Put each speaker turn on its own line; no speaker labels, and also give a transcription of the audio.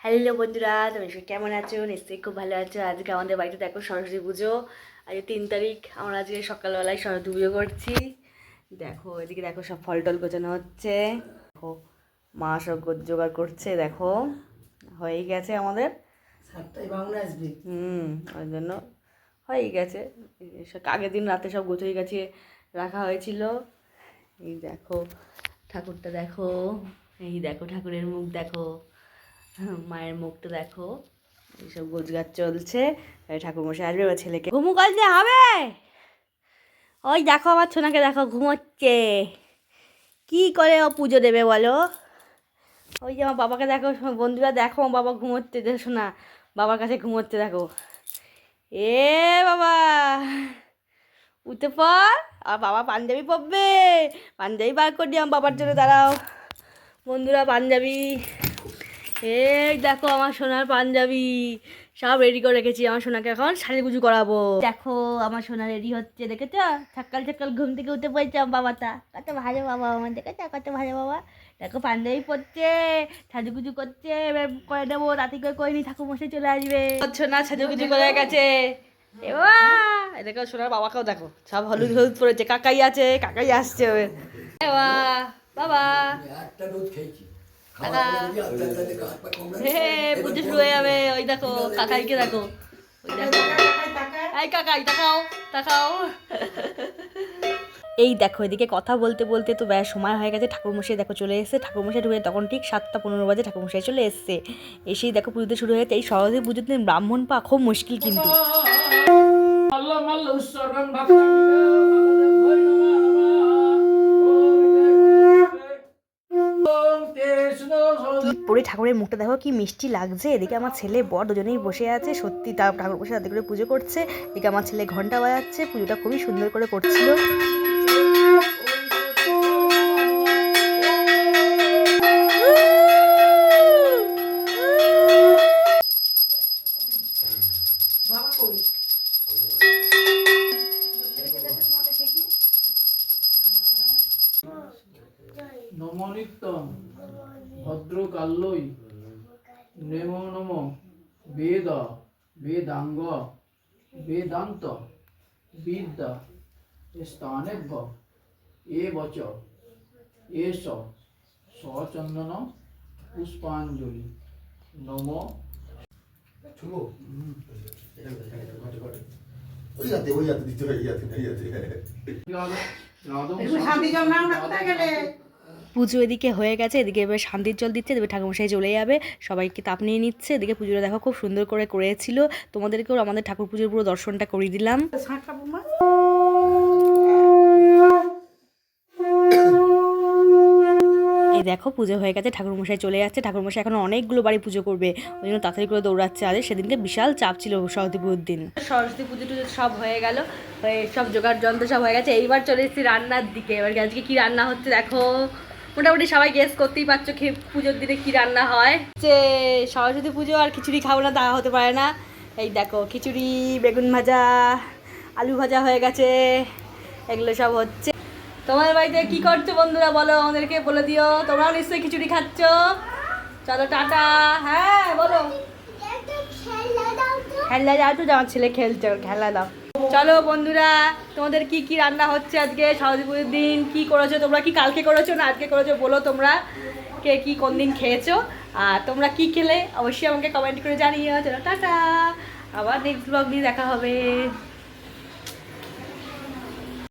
Hello বন্ধুরা তুমি সবাই কেমন আছো? নিশ্চয়ই খুব ভালো আছো। আজকে আমাদের বাড়িতে দেখো সরস্বতী পুজো। আজকে তিন তারিখ আমরা আজকে সকালবেলায় সরস্বতী পুজো করছি। দেখো এদিকে দেখো সব ফল টল গোছানো হচ্ছে। দেখো মা সব জোগাড় করছে দেখো। হয়ে গেছে আমাদের। হুম ওই জন্য হয়েই গেছে। আগের দিন রাতে সব গুছিয়ে গেছে রাখা হয়েছিল। এই দেখো ঠাকুরটা দেখো। এই দেখো ঠাকুরের মুখ দেখো। মায়ের মুখটা দেখো, এইসব গোছগাছ চলছে। ঠাকুর মশাই আসবে বা ছেলেকে ঘুমু কালতে হবে! ওই দেখো আমার ছোনাকে দেখো, ঘুমোচ্ছে। কি করে ও পুজো দেবে বলো? ওই যে আমার বাবাকে দেখো বন্ধুরা দেখো, আমার বাবা ঘুমোচ্ছে যে শোনা, বাবার কাছে ঘুমোচ্ছে দেখো। এ বাবা! উঠে পর আর বাবা পাঞ্জাবি পরবে। পাঞ্জাবি বার করে আমার বাবার জন্য, দাঁড়াও। বন্ধুরা পাঞ্জাবি এই দেখো আমার সোনার পাঞ্জাবি। সব রেডি করে রেখেছি আমার সোনাকে এখন শাড়ি পুজো করাবো। দেখো আমার সোনা রেডি হচ্ছে দেখেছ? সকাল সকাল ঘুম থেকে উঠে পড়েছে আমার বাবাটা। কত ভালো বাবা আমার দেখেছ? কত ভালো বাবা। দেখো পাঞ্জাবি পরছে সাজুগুজু করছে এবার করে দেবো রাতে করে করে নি ঠাকুর মশাই চলে আসবে। সোনা সাজুগুজু করে গেছে। এবা এই দেখো সোনার বাবাকেও দেখো সব হলুদ হলুদ পড়েছে কাকাই আছে কাকাই আসছে। ওর বাবা।
একটা দুধ খেয়েছি।
পুজো শুরু হয়ে যাবে ওই দেখো কাকাইকে দেখো এই কাকাই তাকাও তাকাও এই দেখো এদিকে কথা বলতে বলতে তো ব্যাস সময় হয়ে গেছে ঠাকুরমশাই দেখো চলে এসেছে। ঠাকুরমশাই ঢুকে তখন ঠিক সাতটা পনেরো বাজে ঠাকুরমশাই চলে এসছে। এসেই দেখো পুজোতে শুরু হয়েছে। এই সরস্বতী পুজোর দিন ব্রাহ্মণ পা খুব মুশকিল কিন্তু। পরে ঠাকুরের মুখটা দেখো কি মিষ্টি লাগছে। এদিকে আমার ছেলে বর দুজনেই বসে আছে, সত্যি তা ঠাকুর বসে হাতে করে পুজো করছে। এদিকে আমার ছেলে ঘণ্টা বাজাচ্ছে, পুজোটা খুবই সুন্দর করে করছিল।
নমনিত্যম ভদ্রকাল্যই নেমো নম বেদ বেদাঙ্গ বেদান্ত বিদ্যা স্থানেভ্য এ বচ এস সচন্দন পুষ্পাঞ্জলি নম।
주모. ওই যাতে ওই যাতে দিতে যাতে ওই যাতে
শান্তি কোথায় গেলে?
পুজো এদিকে হয়ে গেছে এদিকে এবার শান্তির জল দিচ্ছে এবার ঠাকুরমশাই চলে যাবে সবাইকে তাপ নিয়ে নিচ্ছে এদিকে পুজোটা দেখো খুব সুন্দর করে করেছিল তোমাদেরকেও আমাদের ঠাকুর পুজোর পুরো দর্শনটা করিয়ে দিলাম। এই দেখো পুজো হয়ে গেছে ঠাকুরমশাই চলে যাচ্ছে ঠাকুরমশাই এখন অনেকগুলো বাড়ি পুজো করবে ওই জন্য তাড়াতাড়ি করে দৌড়াচ্ছে আরে সেদিনকে বিশাল চাপ ছিল সরস্বতী পুজোর দিন। সরস্বতী পুজো টুজো সব হয়ে গেল সব জোগাড় যন্ত্র সব হয়ে গেছে এইবার চলে এসেছি রান্নার দিকে এবার আজকে কি রান্না হচ্ছে দেখো। মোটামুটি সবাই গেস করতেই পারছ খেয়ে পুজোর দিনে কি রান্না হয়। যে সরস্বতী পুজো আর খিচুড়ি খাব না তা হতে পারে না। এই দেখো খিচুড়ি বেগুন ভাজা আলু ভাজা হয়ে গেছে এগুলো সব হচ্ছে। তোমার বাড়িতে কি করছ বন্ধুরা বলো আমাদেরকে বলে দিও। তোমরাও নিশ্চয়ই খিচুড়ি খাচ্ছ। চলো টাটা। হ্যাঁ বলো। খেলা যাও তো। আমার ছেলে খেলছে খেলা দাও। চলো বন্ধুরা, তোমাদের কি কি রান্না হচ্ছে আজকে? সরস্বতী পুজোর দিন কি করেছ তোমরা? কি কালকে করেছ না আজকে করেছ বলো তোমরা। কে কি কোন দিন খেয়েছো? আর তোমরা কি খেলে? অবশ্যই আমাকে কমেন্ট করে জানিও। চলো, টাটা। আবার নেক্সট ব্লগ নিয়ে দেখা হবে।